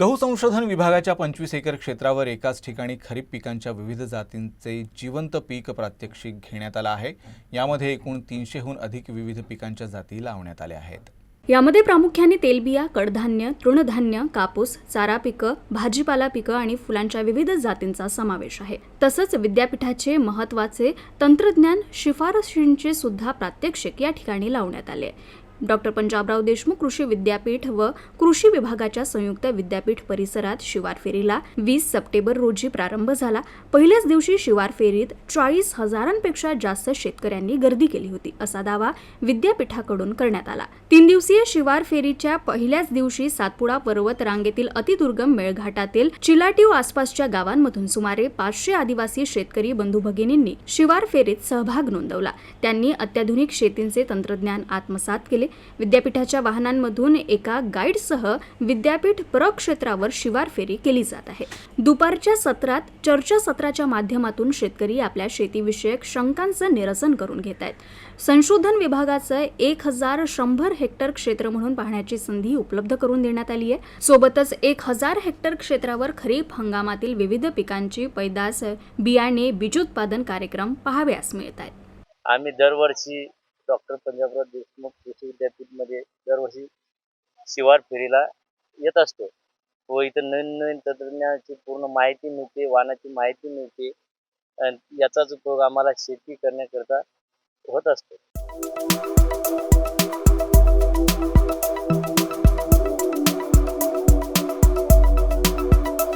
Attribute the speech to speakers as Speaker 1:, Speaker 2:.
Speaker 1: गहू संशोधन विभागाच्या पंचवीस एकर क्षेत्रावर एकाच ठिकाणी खरीप पिकांच्या विविध जातींचे जिवंत पीक प्रात्यक्षिक घेण्यात आलं आहे. यामध्ये एकूण तीनशेहून अधिक विविध पिकांच्या जाती लावण्यात आल्या आहेत.
Speaker 2: यामध्ये प्रामुख्याने तेलबिया कडधान्य तृणधान्य कापूस चारा पिकं भाजीपाला पिकं आणि फुलांच्या विविध जातींचा समावेश आहे. तसंच विद्यापीठाचे महत्त्वाचे तंत्रज्ञान शिफारशींचे सुद्धा प्रात्यक्षिक या ठिकाणी लावण्यात आले. डॉक्टर पंजाबराव देशमुख कृषी विद्यापीठ व कृषी विभागाच्या संयुक्त विद्यापीठ परिसरात शिवार फेरीला वीस सप्टेंबर रोजी प्रारंभ झाला. पहिल्याच दिवशी शिवार फेरीत चाळीस हजारांपेक्षा जास्त शेतकऱ्यांनी गर्दी केली होती असा दावा विद्यापीठाकडून करण्यात आला. तीन दिवसीय शिवार फेरीच्या पहिल्याच दिवशी सातपुडा पर्वत रांगेतील अतिदुर्गम मेळघाटातील चिलाटीव आसपासच्या गावांमधून सुमारे पाचशे आदिवासी शेतकरी बंधू भगिनींनी शिवार फेरीत सहभाग नोंदवला. त्यांनी अत्याधुनिक शेतींचे तंत्रज्ञान आत्मसात केले. विद्यापीठाच्या वाहनांमधून एका गाईडसह विद्यापीठ प्रक्षेत्रावर शिवार फेरी केली जात आहे. दुपारच्या सत्रात चर्चा सत्राच्या माध्यमातून शेतकरी आपल्या शेतीविषयक शंकांचं निरसन करून घेत आहेत. संशोधन विभागाचं एक हजार शंभर हेक्टर क्षेत्र म्हणून पाहण्याची संधी उपलब्ध करून देण्यात आली आहे. सोबतच एक हजार हेक्टर क्षेत्रावर खरीप हंगामातील विविध पिकांची पैदास बियाणे बीजोत्पादन कार्यक्रम पाहाव्यास मिळत आहेत.
Speaker 3: आम्ही दरवर्षी डॉक्टर पंजाबराव देशमुख कृषी विद्यापीठमध्ये दरवर्षी शिवार फेरीला येत असतो. व इथं नवीन नवीन तंत्रज्ञानाची पूर्ण माहिती मिळते वाहनाची माहिती मिळते. आणि याचाच उपयोग आम्हाला शेती करण्याकरता होत असतो.